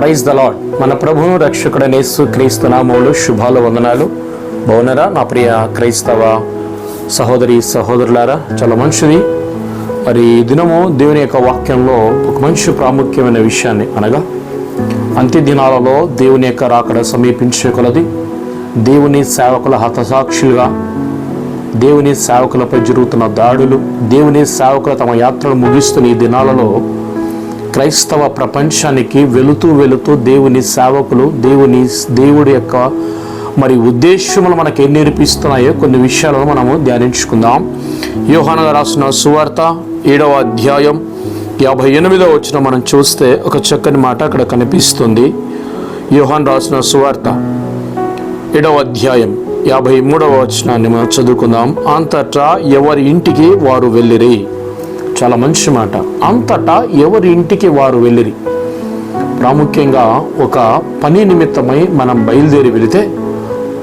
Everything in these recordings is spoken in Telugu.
ప్రైజ్ ద లాడ్ మన ప్రభువు రక్షకుడైన యేసు క్రీస్తు నామములు శుభాలు వందనాలు. బౌనరా నా ప్రియ క్రైస్తవ సహోదరి సహోదరులారా? చాలా మంచిది మరి దినము దేవుని యొక్క వాక్యంలో ఒక మంచి ప్రాముఖ్యమైన విషయాన్ని అనగా అంత్య దినాలలో దేవుని యొక్క రాకడ సమీపించే కొలది దేవుని సేవకుల హతసాక్షులుగా దేవుని సేవకులపై జరుగుతున్న దాడులు దేవుని సేవకులు తమ యాత్రను ముగిస్తున్న ఈ దినాలలో క్రైస్తవ ప్రపంచానికి వెళుతూ వెళుతూ దేవుని సేవకులు దేవుని దేవుడి యొక్క మరి ఉద్దేశములు మనకి ఏం నేర్పిస్తున్నాయో కొన్ని విషయాలను మనము ధ్యానించుకుందాం. యోహాన రాసిన సువార్త ఏడవ అధ్యాయం యాభై ఎనిమిదో వచ్చిన మనం చూస్తే ఒక చక్కని మాట అక్కడ కనిపిస్తుంది. యోహాన్ రాసిన సువార్త ఏడవ అధ్యాయం యాభై మూడవ వచనాన్ని మనం చదువుకుందాం. అంతటా ఎవరి ఇంటికి వారు వెళ్ళిరి? చాలా మంచి మాట. అంతటా ఎవరి ఇంటికి వారు వెళ్ళిరి? ప్రాముఖ్యంగా ఒక పని నిమిత్తమై మనం బయలుదేరి వెళితే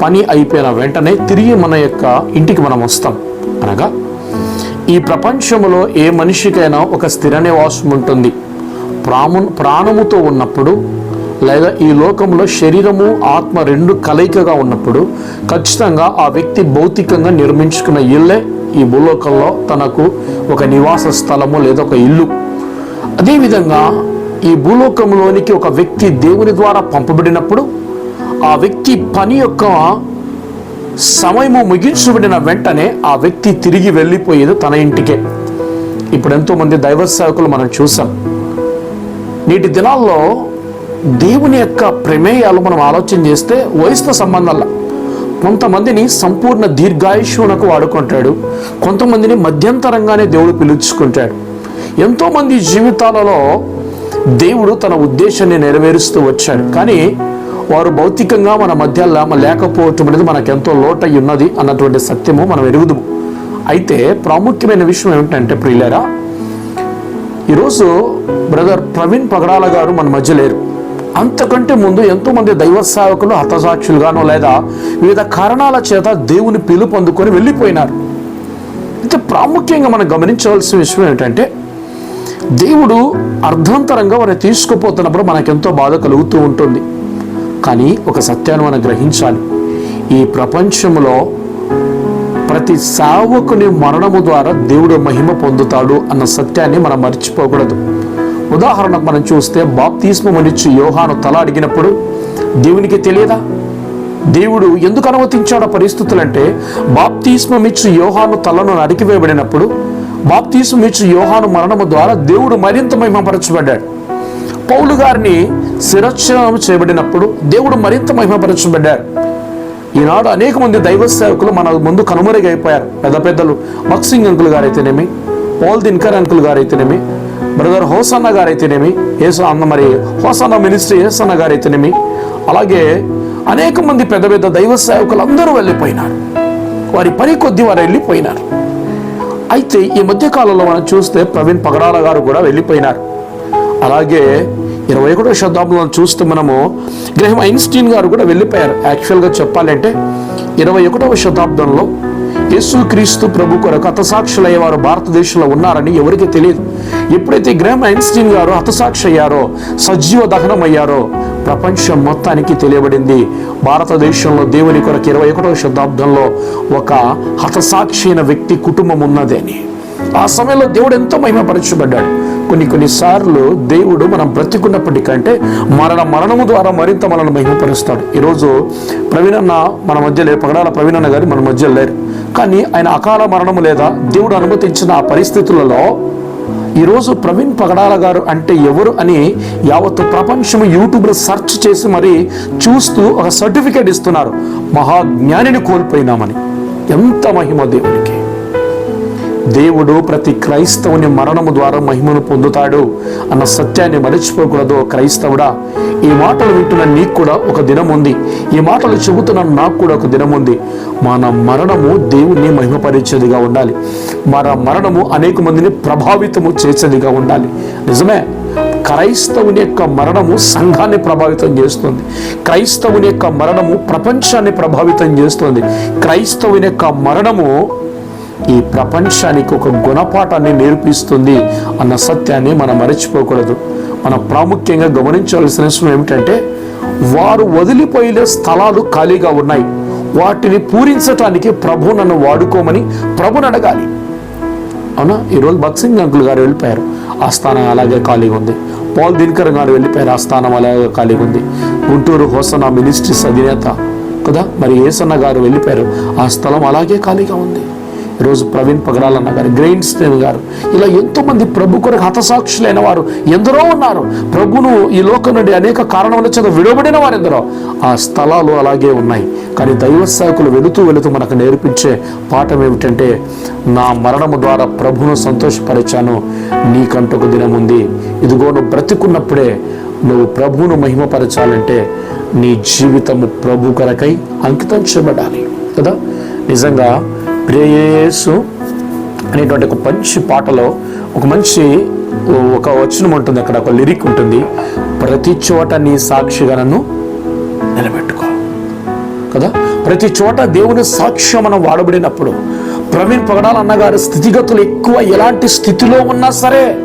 పని అయిపోయిన వెంటనే తిరిగి మన యొక్క ఇంటికి మనం వస్తాం. అనగా ఈ ప్రపంచంలో ఏ మనిషికైనా ఒక స్థిర నివాసం ఉంటుంది. ప్రాము ప్రాణముతో ఉన్నప్పుడు లేదా ఈ లోకంలో శరీరము ఆత్మ రెండు కలయికగా ఉన్నప్పుడు ఖచ్చితంగా ఆ వ్యక్తి భౌతికంగా నిర్మించుకున్న ఇల్లే ఈ భూలోకంలో తనకు ఒక నివాస స్థలము లేదా ఒక ఇల్లు. అదేవిధంగా ఈ భూలోకంలోనికి ఒక వ్యక్తి దేవుని ద్వారా పంపబడినప్పుడు ఆ వ్యక్తి పని యొక్క సమయము ముగించబడిన వెంటనే ఆ వ్యక్తి తిరిగి వెళ్ళిపోయేది తన ఇంటికే. ఇప్పుడు ఎంతోమంది దైవ సేవకులు మనం చూసాం. నేటి దినాల్లో దేవుని యొక్క ప్రమేయాలు మనం ఆలోచన చేస్తే వయసుతో సంబంధాల కొంతమందిని సంపూర్ణ దీర్ఘాయుష్యునకు వాడుకుంటాడు. కొంతమందిని మధ్యంతరంగానే దేవుడు పిలుచుకుంటాడు. ఎంతోమంది జీవితాలలో దేవుడు తన ఉద్దేశాన్ని నెరవేరుస్తూ వచ్చాడు. కానీ వారు భౌతికంగా మన మధ్యలో లేకపోవటం అనేది మనకెంతో లోటై ఉన్నది అన్నటువంటి సత్యము మనం ఎరుగుదుము. అయితే ప్రాముఖ్యమైన విషయం ఏమిటంటే ప్రియులరా ఈరోజు బ్రదర్ ప్రవీణ్ పగడాల గారు మన మధ్య లేరు. అంతకంటే ముందు ఎంతో మంది దైవ సేవకులు హతసాక్షులుగానో లేదా వివిధ కారణాల చేత దేవుని పిలుపు అందుకొని వెళ్ళిపోయినారు. అయితే ప్రాముఖ్యంగా మనం గమనించవలసిన విషయం ఏమిటంటే దేవుడు అర్ధాంతరంగా వారిని తీసుకుపోతున్నప్పుడు మనకెంతో బాధ కలుగుతూ ఉంటుంది. కానీ ఒక సత్యాన్ని మనం గ్రహించాలి. ఈ ప్రపంచంలో ప్రతి సావకుని మరణము ద్వారా దేవుడు మహిమ పొందుతాడు అన్న సత్యాన్ని మనం మర్చిపోకూడదు. ఉదాహరణకు మనం చూస్తే బాప్తిస్మనిచ్చి యోహాను తల అడిగినప్పుడు దేవునికి తెలియదా? దేవుడు ఎందుకు అనుమతించాడు పరిస్థితులంటే బాప్తిస్మం యోహాను తలను నరికివేయబడినప్పుడు బాప్తిస్మం యోహాను మరణము ద్వారా దేవుడు మరింత మహిమపరచబడ్డాడు. పౌలు గారిని శిరచ్ఛేదం చేయబడినప్పుడు దేవుడు మరింత మహిమపరచబడ్డారు ఈనాడు అనేక మంది దైవ సేవకులు మన ముందు కనుమరుగైపోయారు. పెద్ద పెద్దలు మక్సింగ్ అంకుల్ గారైతేనేమి పాల్ దిన్కర్ అంకుల్ గారైతేనేమి బ్రదర్ హోసన్న గారైతేనేమి? యేసు అన్న మరి హోసన్న మినిస్ట్రీ ఏసన్న గారైతేనేమి? అలాగే అనేక మంది పెద్ద పెద్ద దైవ సేవకులు అందరూ వెళ్ళిపోయినారు. వారి పని కొద్ది వారు వెళ్ళిపోయినారు. అయితే ఈ మధ్య కాలంలో మనం చూస్తే ప్రవీణ్ పగడాల గారు కూడా వెళ్ళిపోయినారు. అలాగే ఇరవై ఒకటో శతాబ్దంలో చూస్తే మనము గ్రహం ఐన్స్టీన్ గారు కూడా వెళ్ళిపోయారు. యాక్చువల్గా చెప్పాలంటే ఇరవై ఒకటవ శతాబ్దంలో యేసుక్రీస్తు ప్రభు కొరకు హతసాక్షులయ్యే వారు భారతదేశంలో ఉన్నారని ఎవరికి తెలియదు. ఎప్పుడైతే గ్రామ్ ఐన్స్టీన్ గారు హతసాక్షి అయ్యారో సజీవ దహనం అయ్యారో ప్రపంచం మొత్తానికి తెలియబడింది. భారతదేశంలో దేవుని కొరకు ఇరవై ఒకటవ శతాబ్దంలో ఒక హతసాక్షి అయిన వ్యక్తి కుటుంబం ఉన్నదని ఆ సమయంలో దేవుడు ఎంతో మహిమపరచబడ్డాడు. కొన్ని కొన్నిసార్లు దేవుడు మనం బ్రతికున్నప్పటికంటే మరణ మరణము ద్వారా మరింత మనల్ని మహిమపరుస్తాడు. ఈరోజు ప్రవీణన్న మన మధ్య లేరు. పగడాల ప్రవీణన్న గారు మన మధ్య లేరు. కానీ ఆయన అకాల మరణము లేదా దేవుడు అనుమతించిన ఆ పరిస్థితులలో ఈరోజు ప్రవీణ్ పగడాల గారు అంటే ఎవరు అని యావత్తు ప్రపంచం యూట్యూబ్లో సెర్చ్ చేసి మరి చూస్తూ ఒక సర్టిఫికేట్ ఇస్తున్నారు. మహాజ్ఞానిని కోల్పోయినామని. ఎంత మహిమ దేవునికి. దేవుడు ప్రతి క్రైస్తవుని మరణము ద్వారా మహిమను పొందుతాడు అన్న సత్యాన్ని మరచిపోకూడదు ఓ క్రైస్తవుడా. ఈ మాటలు వింటున్న నీకు కూడా ఒక దినం ఉంది. ఈ మాటలు చెబుతున్న నాకు కూడా ఒక దినం ఉంది. మన మరణము దేవుణ్ణి మహిమపరిచేదిగా ఉండాలి. మన మరణము అనేక మందిని ప్రభావితము చేసేదిగా ఉండాలి. నిజమే? క్రైస్తవుని యొక్క మరణము సంఘాన్ని ప్రభావితం చేస్తుంది. క్రైస్తవుని యొక్క మరణము ప్రపంచాన్ని ప్రభావితం చేస్తుంది. క్రైస్తవుని యొక్క మరణము ఈ ప్రపంచానికి ఒక గుణపాఠాన్ని నేర్పిస్తుంది అన్న సత్యాన్ని మనం మరచిపోకూడదు. మనం ప్రాముఖ్యంగా గమనించవలసిన విషయం ఏమిటంటే వారు వదిలిపోయే స్థలాలు ఖాళీగా ఉన్నాయి. వాటిని పూరించటానికి ప్రభు నన్ను వాడుకోమని ప్రభుని అడగాలి. అవునా? ఈరోజు భక్సింగ్ అంకుల్ గారు వెళ్ళిపోయారు. ఆ స్థానం అలాగే ఖాళీగా ఉంది. పాల్ దినకర్ గారు వెళ్ళిపోయారు. ఆ స్థానం అలాగే ఖాళీగా ఉంది. గుంటూరు హోసన మినిస్ట్రీస్ అధినేత కదా? మరి ఏసన్న గారు వెళ్ళిపోయారు. ఆ స్థలం అలాగే ఖాళీగా ఉంది. ఈరోజు ప్రవీణ్ పగడాలన్న గారు గ్రెయిన్ స్టేన్ గారు ఇలా ఎంతోమంది ప్రభు కొరకు హతసాక్షులైన వారు ఎందరో ఉన్నారు. ప్రభును ఈ లోకం నుండి అనేక కారణముల చేత విడవబడిన వారు ఎందరో. ఆ స్థలాలు అలాగే ఉన్నాయి. కానీ దైవ సేవకులు వెళుతూ వెళుతూ మనకు నేర్పించే పాఠం ఏమిటంటే నా మరణము ద్వారా ప్రభును సంతోషపరిచాను. నీకంటూ ఒక దినం ఉంది. ఇదిగో నువ్వు బ్రతికున్నప్పుడే నువ్వు ప్రభువును మహిమపరచాలంటే నీ జీవితము ప్రభు కొరకై అంకితం చేయబడాలి. కదా? నిజంగా ప్రేయేసు అనేటువంటి ఒక మంచి పాటలో ఒక మంచి ఒక వచనం ఉంటుంది. అక్కడ ఒక లిరిక్ ఉంటుంది. ప్రతి చోట నీ సాక్షిగా నన్ను నిలబెట్టుకో. కదా? ప్రతి చోట దేవుని సాక్ష్యం మనం వాడబడినప్పుడు ప్రవీణ్ పగడాల అన్నగారి స్థితిగతులు ఎక్కువ ఎలాంటి స్థితిలో ఉన్నా సరే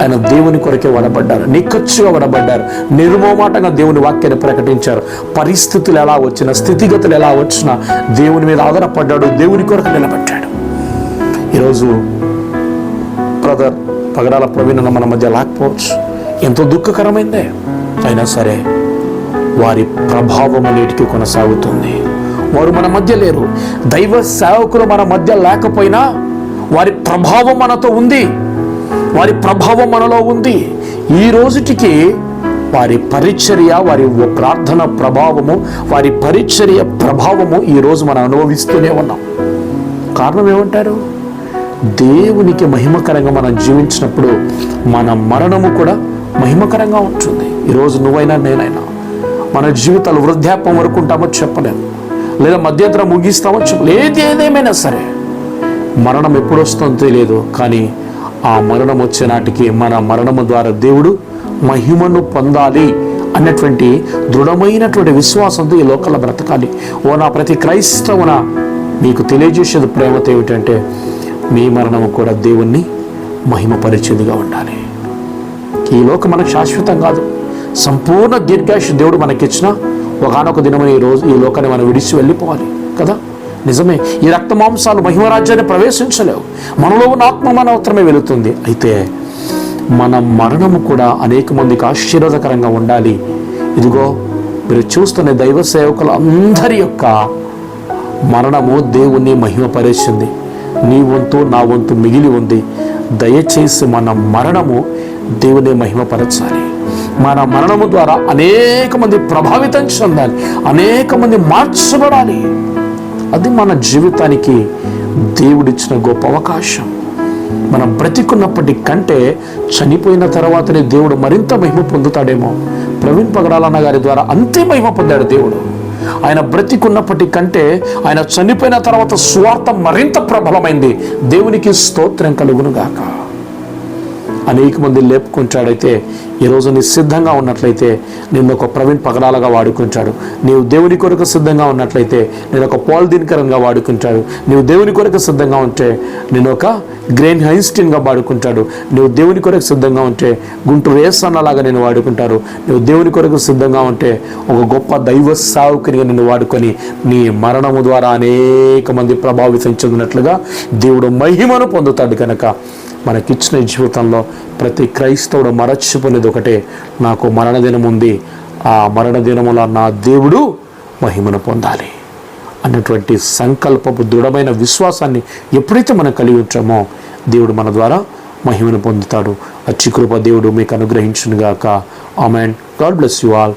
ఆయన దేవుని కొరకే వడబడ్డారు నిక్కచ్చుగా వడబడ్డారు నిర్మోమాటంగా దేవుని వాక్యాన్ని ప్రకటించారు. పరిస్థితులు ఎలా వచ్చినా స్థితిగతులు ఎలా వచ్చినా దేవుని మీద ఆధారపడ్డాడు. దేవుని కొరకు నిలబడ్డాడు. ఈరోజు బ్రదర్ పగడాల ప్రవీణ మన మధ్య లేకపోవచ్చు. ఎంతో దుఃఖకరమైందే. అయినా సరే వారి ప్రభావం నేటికి కొనసాగుతుంది. వారు మన మధ్య లేరు. దైవ సేవకులు మన మధ్య లేకపోయినా వారి ప్రభావం మనతో ఉంది. వారి ప్రభావం మనలో ఉంది. ఈ రోజుటికి వారి పరిచర్య వారి ప్రార్థన ప్రభావము వారి పరిచర్య ప్రభావము ఈ రోజు మనం అనుభవిస్తూనే ఉన్నాం. కారణం ఏమంటారు? దేవునికి మహిమకరంగా మనం జీవించినప్పుడు మన మరణము కూడా మహిమకరంగా ఉంటుంది. ఈరోజు నువ్వైనా నేనైనా మన జీవితాలు వృద్ధాప్యం వరకు ఉంటామో చెప్పలేము. లేదా మధ్యంతరం ముగిస్తామో చెప్పలేదు ఏదేమైనా సరే మరణం ఎప్పుడు వస్తుందో తెలియదు. కానీ ఆ మరణం వచ్చే నాటికి మన మరణము ద్వారా దేవుడు మహిమను పొందాలి అన్నటువంటి దృఢమైనటువంటి విశ్వాసంతో ఈ లోకల బ్రతకాలి. ఓ నా ప్రతి క్రైస్తవున మీకు తెలియజేసేది ప్రేమతో ఏమిటంటే మీ మరణము కూడా దేవుణ్ణి మహిమపరిచేదిగా ఉండాలి. ఈ లోకం మనకు శాశ్వతం కాదు. సంపూర్ణ దీర్ఘాయుష దేవుడు మనకిచ్చిన. ఒకనొక దినమని ఈ రోజు ఈ లోకాన్ని మనం విడిచి వెళ్ళిపోవాలి కదా? నిజమే ఈ రక్త మాంసాలు మహిమరాజ్యాన్ని ప్రవేశించలేవు. మనలో ఉన్న ఆత్మ మాత్రమే వెళుతుంది. అయితే మన మరణము కూడా అనేక మందికి ఆశీర్వాదకరంగా ఉండాలి. ఇదిగో మీరు చూస్తున్న దైవ సేవకులు అందరి యొక్క మరణము దేవుణ్ణి మహిమపరిచింది. నీ వంతు నా వంతు మిగిలి ఉంది. దయచేసి మన మరణము దేవుని మహిమపరచాలి. మన మరణము ద్వారా అనేక మంది ప్రభావితం చెందాలి. అనేక మంది మార్చబడాలి. అది మన జీవితానికి దేవుడిచ్చిన గొప్ప అవకాశం. మనం బ్రతికున్నప్పటి కంటే చనిపోయిన తర్వాతనే దేవుడు మరింత మహిమ పొందుతాడేమో. ప్రవీణ్ పగడాలన్న గారి ద్వారా అంతే మహిమ పొందాడు దేవుడు. ఆయన బ్రతికున్నప్పటి కంటే ఆయన చనిపోయిన తర్వాత స్వార్థం మరింత ప్రబలమైంది. దేవునికి స్తోత్రం కలుగును గాక అనేక మంది లేపుకుంటాడైతే ఈరోజు నీ సిద్ధంగా ఉన్నట్లయితే నిన్ను ఒక ప్రవీణ్ పగడాలుగా వాడుకుంటాడు. నీవు దేవుని కొరకు సిద్ధంగా ఉన్నట్లయితే నేను ఒక పాల్ దినకరంగా వాడుకుంటాడు. నీవు దేవుని కొరకు సిద్ధంగా ఉంటే నేను ఒక గ్రెయిన్ హైన్స్టీన్గా వాడుకుంటాడు. నీవు దేవుని కొరకు సిద్ధంగా ఉంటే గుంటూరు రేసన్నలాగా నేను వాడుకుంటారు. నువ్వు దేవుని కొరకు సిద్ధంగా ఉంటే ఒక గొప్ప దైవ సావుకునిగా నిన్ను వాడుకొని నీ మరణము ద్వారా అనేక మంది ప్రభావితం చెందినట్లుగా దేవుడు మహిమను పొందుతాడు కనుక మనకిచ్చిన జీవితంలో ప్రతి క్రైస్తవుడు మరచిపోయినది ఒకటే. నాకు మరణదినం ఉంది ఆ మరణదినముల నా దేవుడు మహిమను పొందాలి అన్నటువంటి సంకల్పపు దృఢమైన విశ్వాసాన్ని ఎప్పుడైతే మనం కలిగి ఉంటామో దేవుడు మన ద్వారా మహిమను పొందుతాడు. అచ్చి కృప దేవుడు మీకు అనుగ్రహించునుగాక. Amen. God bless you all.